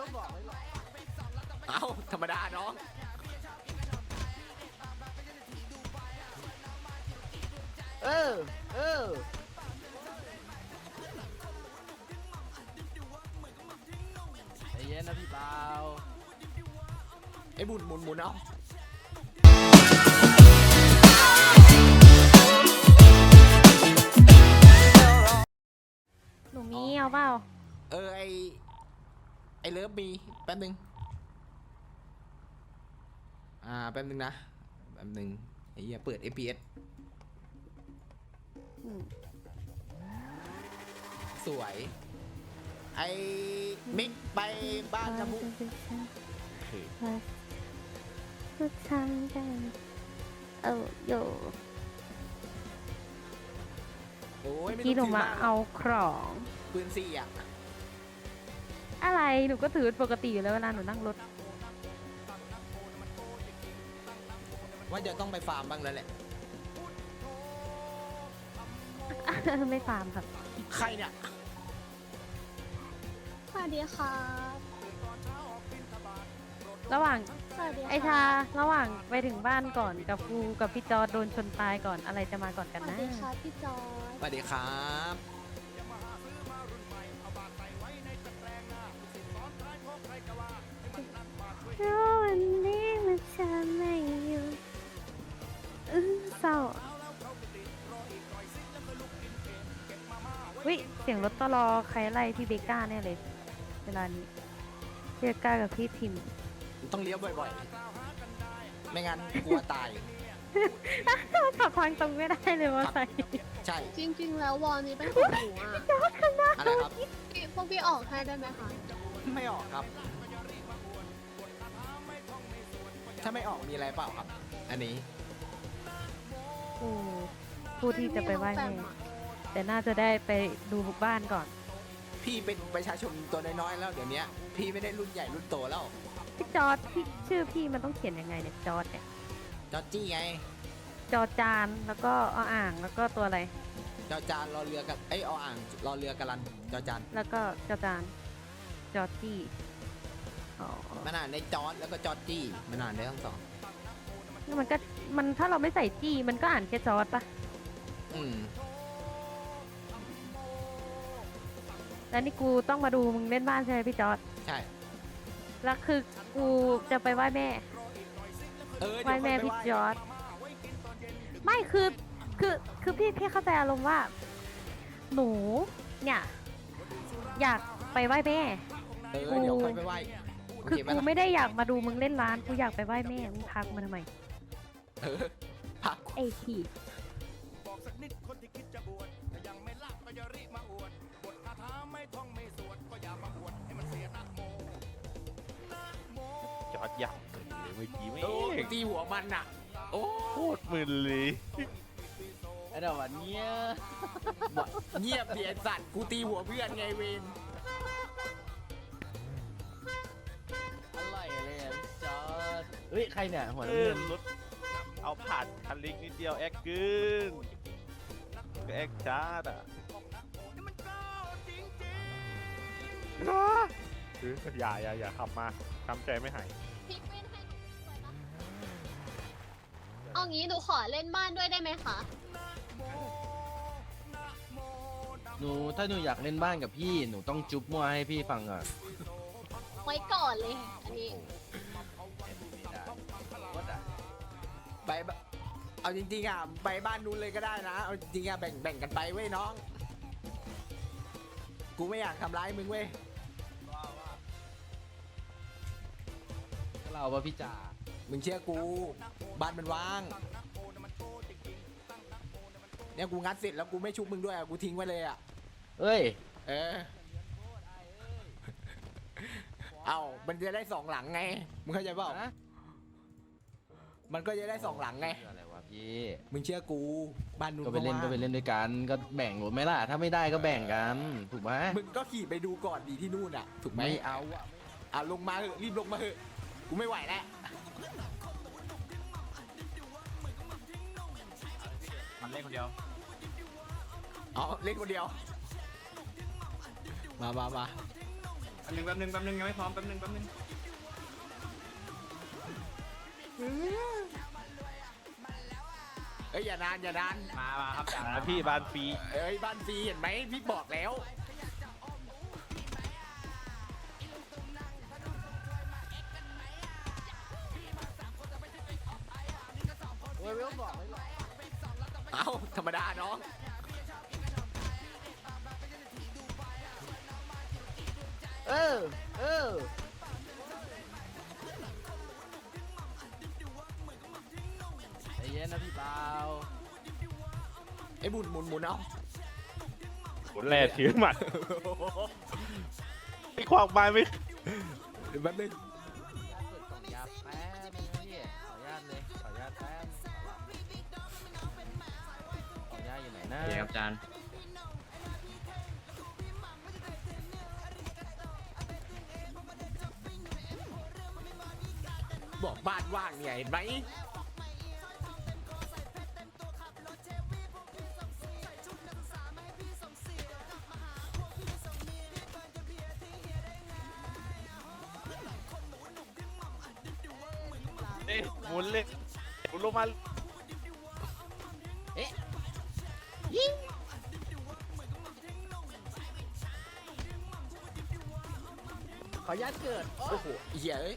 ต้องบอกไว้หรอกเอ้าธรรมดาน้องเออ เออ ใจเย็นนะพี่เปาไอ้บุญหมุนหมุนเอาหนูมีเอาเปล่า เออไอ ไอเลิฟมีแป๊บนึง อ่า แป๊บนึงนะ แป๊บนึงไอ้เหี้ยเปิด FPS อืมสวย ไอมิกไปบ้านจมุทุกทางกันเออโยโอ้ยไม่ที่หนูต้องมาถืเอาของปืนสี่อะ อะไรหนูก็ถือปกติอยู่แล้วเวลาหนูนั่งรถ ว่าจะต้องไปฟาร์มบ้างแล้วแหละ ไม่ฟาร์มครับใครเนี่ย สวัสดีค่ะระหว่างสวัสดีค่ะไอชาระหว่างไปถึงบ้านก่อนกับกูกับพี่จอร์จโดนชนตายก่อนอะไรจะมาก่อนสกันวัสนะ ดีค่ะพี่จอร์สวัสดีครับ วันนี้มันจะไม่อยู่อื้อเศร้าวิเสียงรถตลอใครไล่พี่เบก้าแน่เลย เวลานี้พี่เบก้ากับพี่ทิมต้องเลี้ยวบ่อยๆ ไม่งั้นกลัวตาย ขับทางตรงไม่ได้เลยว่าใส่ใช่ จริง ๆ แล้ววอลนี้เป็นของหนูอะอะไรครับพี่พวกพี่ออกให้ได้ไหมคะ ไม่ออกครับ ถ้าไม่ออกมีอะไรเปล่าครับ อันนี้โอ้ผู้ที่จะไปไหว้พี่น้องแม่แปมอะแต่น่าจะได้ไปดูบ้านก่อนพี่เป็นประชาชนตัวน้อยๆแล้วเดี๋ยวนี้พี่ไม่ได้รุ่นใหญ่รุ่นโตแล้วพี่จอร์ดพี่ชื่อพี่มันต้องเขียนยังไงเนี่ยจอร์ดเนี่ยจอจี้ไงจอจานแล้วก็ออ่างแล้วก็ตัวอะไร จอจานรอเรือกับเอ้ยออ่างรอเรือกัลันจอจานแล้วก็จอจานจอจี้ อ๋อมันอ่านได้จอร์ดแล้วก็จอจี้มันอ่านได้ทั้งสองมันก็มันถ้าเราไม่ใส่จี้มันก็อ่านแค่จอร์ดปะอืมแล้วนี่กูต้องมาดูมึงเล่นบ้านใช่ไหมพี่จอร์ดใช่ แล้วคือกูจะไปไหว้แม่ เออไหว้เดี๋ยวแม่ค่อยไปพี่ไหว้จอร์ดไม่คือคือคือพี่พี่เข้าใจอารมณ์ว่า หนูเนี่ย อยากไปไหว้แม่ เออเดี๋ยวค่อยไปไหว้โอ คือเคไหมกูล่ะไม่ได้อยากมาดูมึงเล่นร้านกูอยากไปไหว้แม่ มึงพากูมาทำไมเออพักไอ้พี่จอดอย่างเลยเมื่อกี้ไม่โอ้เองตีหัวมันอะ โอ้โคตรมึนเลยไอ้เดี๋ยววันเนี้ยเงียบเดียสัตว์กูตีหัวเพื่อนไงเวน เฮ้ย ใครเนี่ย หัวเอน้ำอเงินรถเอาผ่านคันเล็กนิดเดียวแอคเกินก็แอคจ้าดอะเอออย่าอย่าอย่าขับมาทำใจไม่หายพี่ไม่ให้หนูด้วยนะเอางี้หนูขอเล่นบ้านด้วยได้ไหมคะ หนูถ้าหนูอยากเล่นบ้านกับพี่ หนูต้องจุ๊บมั่วให้พี่ฟังก่อนไว้ก่อนเลย อันนี้ ไปบเอาจริงๆอะไปบ้านนู้นเลยก็ได้นะ เอาจริงๆอะแบ่งแบ่งกันไปเว้ยน้อง กูไม่อยากทำร้ายมึงเว้ยเราว่าพี่จ่ามึงเชื่อกู บ้านมันว่าง เนี่ยกูงัดเสร็จแล้วกูไม่ชุบมึงด้วยอะกูทิ้งไว้เลยอะ เอ้ย เออ เอามันจะได้สองหลังไง มึงเข้าใจเปล่าฮะ มันก็จะได้สองหลังไง อะไรวะพี่มึงเชื่อกูบ้านนู้นก็ไปเล่นว่างก็ไปเล่นด้วยกันก็แบ่งหรือไหมล่ะถ้าไม่ได้ก็แบ่งกันถูกไหมมึงก็ขี่ไปดูก่อนดีที่นู่นอะ ถูกไหมไม่เอาอะอะลงมาเถอะรีบลงมาเถอะกูไม่ไหวแล้วมันเล่นคนเดียวเอาเล่นคนเดียว มามามาไหนึ่งแป๊บหนึ่งแป๊บหนึ่งยังไม่พร้อมแป๊บหนึ่งแป๊บหนึ่ง เอ้ยอย่านานอย่านานมามาครับจ่านะพี่บานฟรีเอ้ยบ้านฟรีเห็นไหมพี่บอกแล้วเว้ยเว้ยบอกไว้ก่อนเอ้าธรรมดาน้องเออเออ เย็นนะพี่เปาไอ้บุญหมุนหมุนเอาผลแร่ถือหมัดไอ้ขวางไม้ไม่เดี๋ยวแป๊บนึงเปิดกล่องยาแป๊บนึงนะพี่ขออนุญาตเลยขออนุญาตแป๊บขออนุญาตอยู่ไหนนะโอเคครับจานบอกบ้านว่างเนี่ยเห็นไหม เอ้ยหมุนเลยหมุนลงมาขออนุญาตเกิดโอ้โอ้โหเหี้ยเอ้ย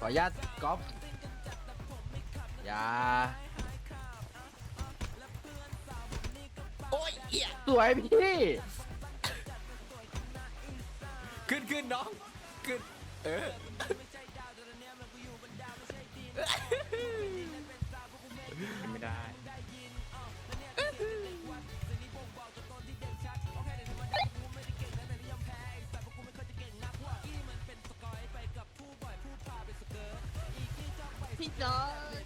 ขออนุญาตก๊อฟอย่าโอ้ยเหี้ยสวยพี่ ขึ้นขึ้นน้อง ขึ้น เออ จอร์จ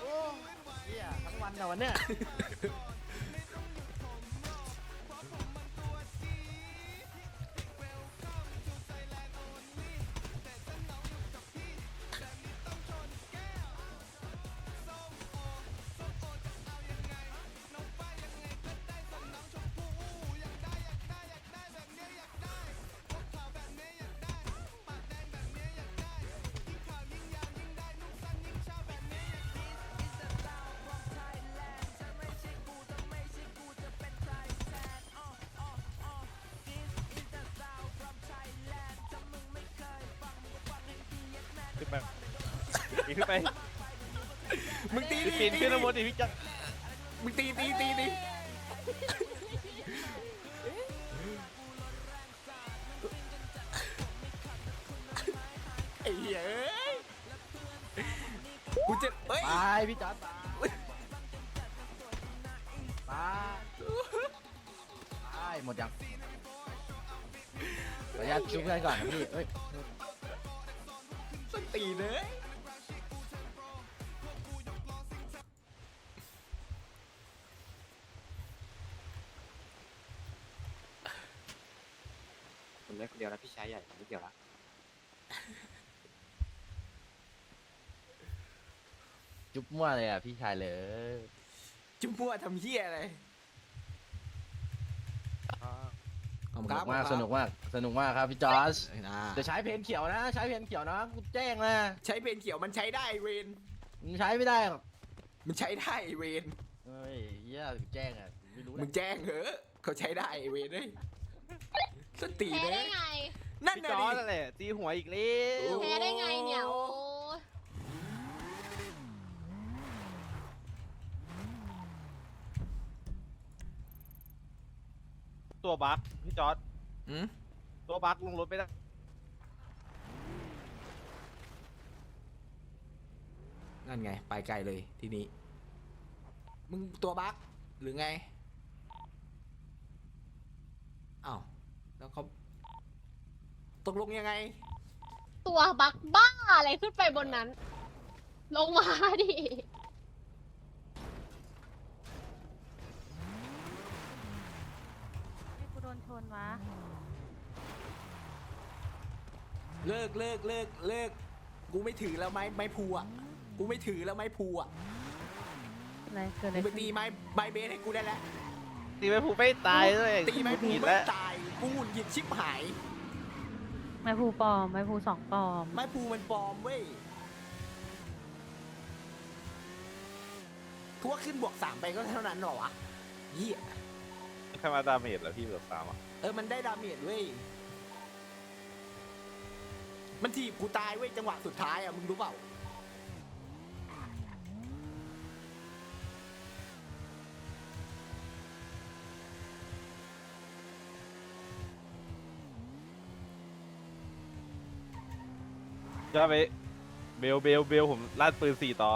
โอ้เหี้ยทั้งวันแต่วันเนี้ย ขึ้นไปอีกขึ้นไปมึงตีพี่ดิปีนขึ้นข้างบนดิพี่จักรมึงตีตีตีตีไอ้เหี้ยเอ้ยกูจะเฮ้ยไปพี่จอร์ดไปไปไปหมดยังขออนุญาตชุบเพื่อนก่อนนะพี่เอ้ย สตีเนยผมเล่นคนเดียวแล้วพี่ชายใหญ่ผมไม่เกี่ยวละจุ๊บมั่วเลยอะพี่ชายเลย จุ๊บมั่วทำเหี้ยอะไร ขอบคุณสคนุรับกมากขสอบคุณนุกมากสนุกมากครับพี่จอร์จอ่าจะใช้เพนเขียวนะ ใช้เพนเขียวนะกูแจ้งนะใช้เพนเขียวมันใช้ได้เวนมึงใช้ไม่ได้หรอกมันใช้ได้เวนเฮ้ยเหี้ยแจ้งอะไม่รู้แหมึละงแจ้งเหอะเขาใช้ได้เวนเอ้ยสติแพ้เลได้ยไงนั่นพี่น่ะจอร์ดิจนั่นแหละตีหัวอีกแล้วแพ้ได้ไงเนี่ยโอ้ย ตัวบั๊กพี่จอร์จอืมตัวบั๊กลงรถไม่ได้นั่นไง ไปไกลเลยทีนี้ มึงตัวบั๊กหรือไงอ้าวแล้วเขาตกลงยังไง ตัวบักบ้าอะไรขึ้นไปบนนั้น ลงมาดิ ให้กูโดนชนวะ เลิกเลิกเลิกเลิกกูไม่ถือแล้วไม้ไม้พูอะกูไม่ถือแล้วไม้พูอะอะไรเกิดอะไรมึงไปขึ้นตีไม้ใบเบสให้กูได้แล้วตีไม่ผูกไม่ตายเลยตีไม้พูผิดไม่แล้วตายกูหงุดหยิบชิบหาย ไม้ภูปลอมไม้ภูสองปลอม ไม้พูมันปลอมเว้ยกูว่าขึ้นบวกสามไปก็เท่านั้นหรอวะเหี้ยแค่มาดาเมจเหรอพี่เบือกสามอะเออมันได้ดาเมจเว้ย มันถีบกูตายเว้ยจังหวะสุดท้ายอะมึงรู้เปล่า จะไปเบลเบลเบลผมลั่นปืนสี่ต่อ